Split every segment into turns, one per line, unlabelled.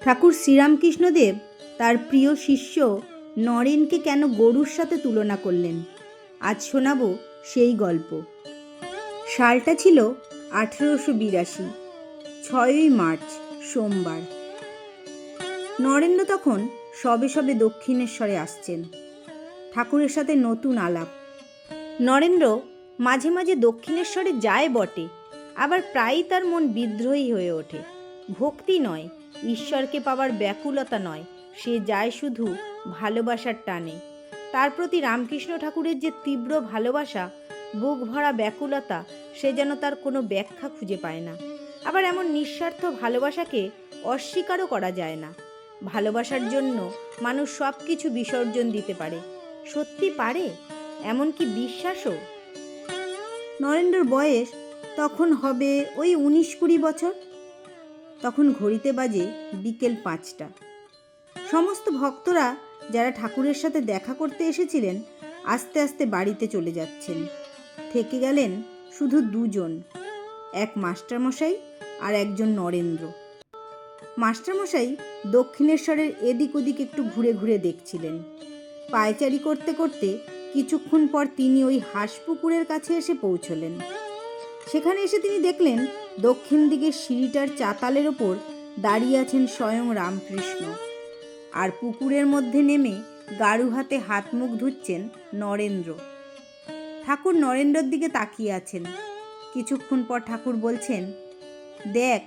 ঠাকুর শ্রীরামকৃষ্ণদেব তার প্রিয় শিষ্য নরেনকে কেন গরুর সাথে তুলনা করলেন? আজ শোনাবো সেই গল্প। সালটা ছিল আঠেরোশো বিরাশি, ছয়ই মার্চ, সোমবার। নরেন্দ্র তখন সবে সবে দক্ষিণেশ্বরে আসছেন। ঠাকুরের সাথে নতুন আলাপ। নরেন্দ্র মাঝে মাঝে দক্ষিণেশ্বরে যায় বটে, আবার প্রায়ই তার মন বিদ্রোহী হয়ে ওঠে। ভক্তি নয়, ঈশ্বরকে পাওয়ার ব্যাকুলতা নয়, সে যায় শুধু ভালোবাসার টানে। তার প্রতি রামকৃষ্ণ ঠাকুরের যে তীব্র ভালোবাসা বুক ভরা ব্যাকুলতা, সে যেন তার কোনো ব্যাখ্যা খুঁজে পায় না। আবার এমন নিঃস্বার্থ ভালোবাসাকে অস্বীকারও করা যায় না। ভালোবাসার জন্য মানুষ সব কিছু বিসর্জন দিতে পারে। সত্যি পারে? এমনকি বিশ্বাসও? নরেন্দ্রর বয়স তখন হবে ওই উনিশ কুড়ি বছর? তখন ঘড়িতে বাজে বিকেল পাঁচটা। সমস্ত ভক্তরা যারা ঠাকুরের সাথে দেখা করতে এসেছিলেন, আস্তে আস্তে বাড়িতে চলে যাচ্ছেন। থেকে গেলেন শুধু দুজন, এক মাস্টারমশাই আর একজন নরেন্দ্র। মাস্টারমশাই দক্ষিণেশ্বরের এদিক ওদিক একটু ঘুরে ঘুরে দেখছিলেন। পায়চারি করতে করতে কিছুক্ষণ পর তিনি ওই হাঁসপুকুরের কাছে এসে পৌঁছলেন। সেখানে এসে তিনি দেখলেন দক্ষিণ দিকের সিঁড়িটার চাতালের ওপর দাঁড়িয়ে আছেন স্বয়ং রামকৃষ্ণ। আর পুকুরের মধ্যে নেমে গাড়ু হাতে হাত মুখ ধুচ্ছেন নরেন্দ্র। ঠাকুর নরেন্দ্রর দিকে তাকিয়ে আছেন। কিছুক্ষণ পর ঠাকুর বলছেন, দেখ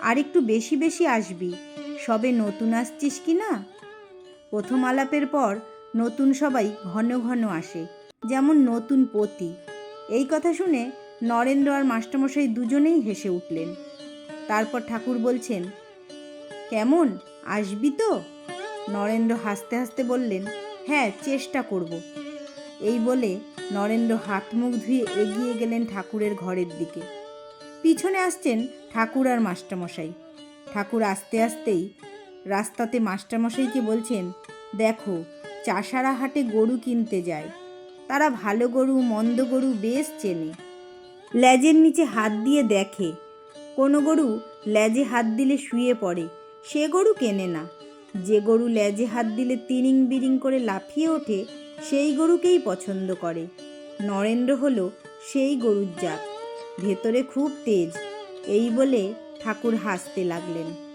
আর একটু বেশি বেশি আসবি। সবে নতুন আসছিস কি না? প্রথম আলাপের পর নতুন সবাই ঘন ঘন আসে, যেমন নতুন পতি। এই কথা শুনে নরেন্দ্র আর মাস্টারমশাই দুজনেই হেসে উঠলেন। তারপর ঠাকুর বলছেন, কেমন? আসবি তো? নরেন্দ্র হাসতে হাসতে বললেন হ্যাঁ চেষ্টা করব। এই বলে নরেন্দ্র হাত মুখ ধুয়ে এগিয়ে গেলেন ঠাকুরের ঘরের দিকে। পিছনে আসছেন ঠাকুর আর মাস্টারমশাই। ঠাকুর আস্তে আস্তেই রাস্তাতে মাস্টারমশাইকে বলছেন, দেখো, চাষারা হাটে গরু কিনতে যায়। তারা ভালো গরু, মন্দ গরু বেশ চেনে। লেজের নিচে হাত দিয়ে দেখে। কোনো গরু লেজে হাত দিলে শুয়ে পড়ে, সে গরু কেনে না। যে গরু লেজে হাত দিলে তিরিং বিরিং করে লাফিয়ে ওঠে, সেই গরুকেই পছন্দ করে। নরেন্দ্র হল সেই গরুর জাত। ভেতরে খুব তেজ, এই বলে ঠাকুর হাসতে লাগলেন।